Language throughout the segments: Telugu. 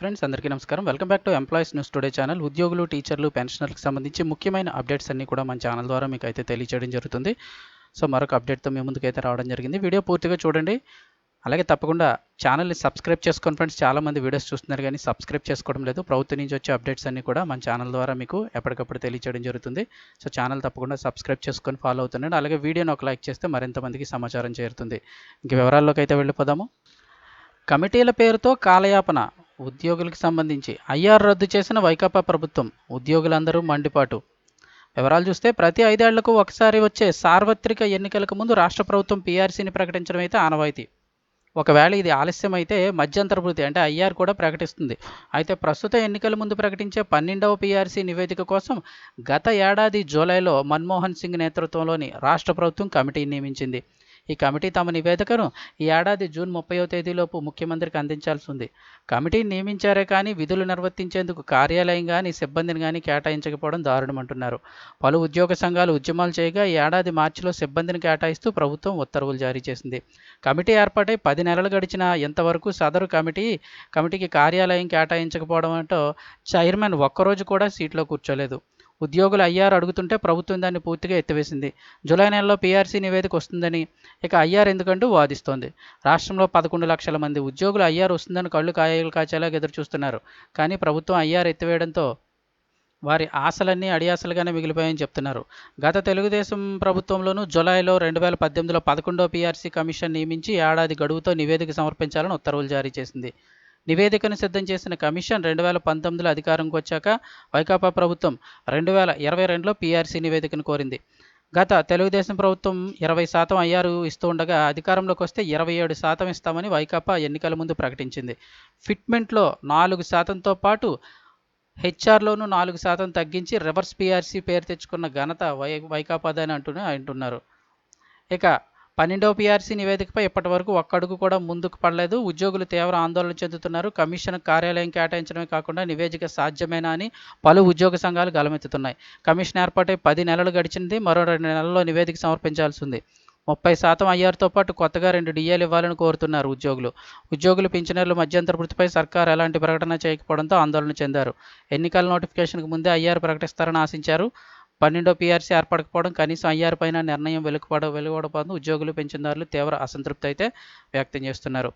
ఫ్రెండ్స్ అందరికీ నమస్కారం. Welcome back to employees news today channel. ఉద్యోగులు టీచర్లు పెన్షనర్లకు సంబంధించి ముఖ్యమైన అప్డేట్స్ అన్ని కూడా మన ఛానల్ ద్వారా మీకు అయితే తెలియజేయడం జరుగుతుంది. సో మరొక అప్డేట్తో మీ ముందుకైతే రావడం జరిగింది. వీడియో పూర్తిగా చూడండి. అలాగే తప్పకుండా ఛానల్ని సబ్స్క్రైబ్ చేసుకోండి ఫ్రెండ్స్. చాలామంది వీడియోస్ చూస్తున్నారు కానీ సబ్స్క్రైబ్ చేసుకోవడం లేదు. ప్రభుత్వం నుంచి వచ్చే అప్డేట్స్ అన్ని కూడా మన ఛానల్ ద్వారా మీకు ఎప్పటికప్పుడు తెలియజేయడం జరుగుతుంది. సో ఛానల్ తప్పకుండా సబ్స్క్రైబ్ చేసుకొని ఫాలో అవుతుండండి. అలాగే వీడియోని ఒక లైక్ చేస్తే మరింత మందికి సమాచారం చేరుతుంది. ఇంక వివరాల్లోకి అయితే వెళ్ళిపోదాము. కమిటీల పేరుతో కాలయాపన. ఉద్యోగులకు సంబంధించి ఐఆర్ రద్దు చేసిన వైకాపా ప్రభుత్వం ఉద్యోగులందరూ మండిపాటు. వివరాలు చూస్తే ప్రతి ఐదేళ్ళకు ఒకసారి వచ్చే సార్వత్రిక ఎన్నికలకు ముందు రాష్ట్ర ప్రభుత్వం పీఆర్సీని ప్రకటించడం అయితే ఆనవాయితీ. ఒకవేళ ఇది ఆలస్యం అయితే అంటే ఐఆర్ కూడా ప్రకటిస్తుంది. అయితే ప్రస్తుత ఎన్నికల ముందు ప్రకటించే పన్నెండవ పీఆర్సీ నివేదిక కోసం గత ఏడాది జూలైలో మన్మోహన్ సింగ్ నేతృత్వంలోని రాష్ట్ర ప్రభుత్వం కమిటీ నియమించింది. ఈ కమిటీ తమ నివేదికను ఈ ఏడాది జూన్ ముప్పైవ తేదీలోపు ముఖ్యమంత్రికి అందించాల్సి ఉంది. కమిటీని నియమించారే కానీ విధులు నిర్వర్తించేందుకు కార్యాలయం కానీ సిబ్బందిని కానీ కేటాయించకపోవడం దారుణమంటున్నారు పలు ఉద్యోగ సంఘాలు ఉద్యమాలు చేయగా ఈ ఏడాది మార్చిలో సిబ్బందిని కేటాయిస్తూ ప్రభుత్వం ఉత్తర్వులు జారీ చేసింది. కమిటీ ఏర్పాటై పది నెలలు గడిచిన ఇంతవరకు సదరు కమిటీ కమిటీకి కార్యాలయం కేటాయించకపోవడంతో చైర్మన్ ఒక్కరోజు కూడా సీట్లో కూర్చోలేదు. ఉద్యోగులు ఐఆర్ అడుగుతుంటే ప్రభుత్వం దాన్ని పూర్తిగా ఎత్తివేసింది. జూలై నెలలో పీఆర్సీ నివేదిక వస్తుందని ఇక ఐఆర్ ఎందుకంటూ వాదిస్తోంది. రాష్ట్రంలో పదకొండు లక్షల మంది ఉద్యోగులు ఐఆర్ వస్తుందని కళ్ళు కాయలు కాచేలాగా ఎదురు చూస్తున్నారు. కానీ ప్రభుత్వం ఐఆర్ ఎత్తివేయడంతో వారి ఆశలన్నీ అడియాసలుగానే మిగిలిపోయాయని చెప్తున్నారు. గత తెలుగుదేశం ప్రభుత్వంలోనూ జూలైలో రెండు వేల పద్దెనిమిదిలో పదకొండో పీఆర్సీ కమిషన్ నియమించి ఏడాది గడువుతో నివేదిక సమర్పించాలని ఉత్తర్వులు జారీ చేసింది. నివేదికను సిద్ధం చేసిన కమిషన్ రెండు వేల పంతొమ్మిదిలో అధికారంకి వచ్చాక వైకాపా ప్రభుత్వం రెండు వేల ఇరవై రెండులో పీఆర్సీ నివేదికను కోరింది. గత తెలుగుదేశం ప్రభుత్వం ఇరవై శాతం ఐఆర్ ఇస్తూ ఉండగా అధికారంలోకి వస్తే ఇరవై ఏడు శాతం ఇస్తామని వైకాపా ఎన్నికల ముందు ప్రకటించింది. ఫిట్మెంట్లో నాలుగు శాతంతో పాటు హెచ్ఆర్లోనూ నాలుగు శాతం తగ్గించి రివర్స్ పీఆర్సీ పేరు తెచ్చుకున్న ఘనత వై వైకాపాదని అంటూనే అంటున్నారు. ఇక పన్నెండవ పీఆర్సీ నివేదికపై ఇప్పటి వరకు ఒక్కడుగు కూడా ముందుకు పడలేదు. ఉద్యోగులు తీవ్ర ఆందోళన చెందుతున్నారు. కమిషన్ కార్యాలయం కేటాయించడమే కాకుండా నివేదిక సాధ్యమేనా అని పలు ఉద్యోగ సంఘాలు గలమెత్తుతున్నాయి కమిషన్ ఏర్పాటై పది నెలలు గడిచింది. మరో రెండు నెలల్లో నివేదిక సమర్పించాల్సి ఉంది. ముప్పై శాతం ఐఆర్తో పాటు కొత్తగా రెండు డిఏలు ఇవ్వాలని కోరుతున్నారు ఉద్యోగులు. ఉద్యోగులు పింఛనర్లు మధ్యంతర వృత్తిపై సర్కార్ ఎలాంటి ప్రకటన చేయకపోవడంతో ఆందోళన చెందారు. ఎన్నికల నోటిఫికేషన్కు ముందే ఐఆర్ ప్రకటిస్తారని ఆశించారు. పన్నెండో పీఆర్సీ ఏర్పడకపోవడం కనీసం అయ్యారు పైన నిర్ణయం వెలువడ వెలువడపోవడం ఉద్యోగులు పెంచినదారులు తీవ్ర అసంతృప్తి అయితే వ్యక్తం చేస్తున్నారు.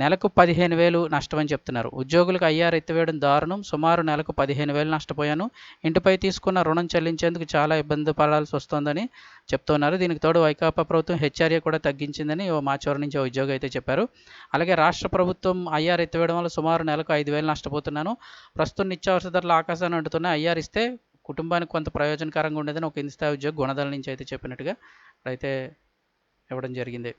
నెలకు పదిహేను వేలు నష్టమని చెప్తున్నారు. ఉద్యోగులకు ఐఆర్ ఎత్తివేయడం దారుణం. సుమారు నెలకు పదిహేను వేలు నష్టపోయాను. ఇంటిపై తీసుకున్న రుణం చెల్లించేందుకు చాలా ఇబ్బంది పడాల్సి వస్తోందని చెప్తున్నారు. దీనికి తోడు వైకాపా ప్రభుత్వం హెచ్ఆర్ఏ కూడా తగ్గించిందని ఓ మాచోరు నుంచి ఓ ఉద్యోగి అయితే చెప్పారు. అలాగే రాష్ట్ర ప్రభుత్వం ఐఆర్ ఎత్తివేయడం వల్ల సుమారు నెలకు ఐదు వేలు నష్టపోతున్నాను. ప్రస్తుతం నిత్యావసర ధరలు ఆకాశాన్ని అంటున్నాయి ఐఆర్ ఇస్తే కుటుంబానికి కొంత ప్రయోజనకరంగా ఉండేదని ఒక కింది స్థాయి ఉద్యోగ గుణదల నుంచి అయితే చెప్పినట్టుగా అయితే ఇవ్వడం జరిగింది.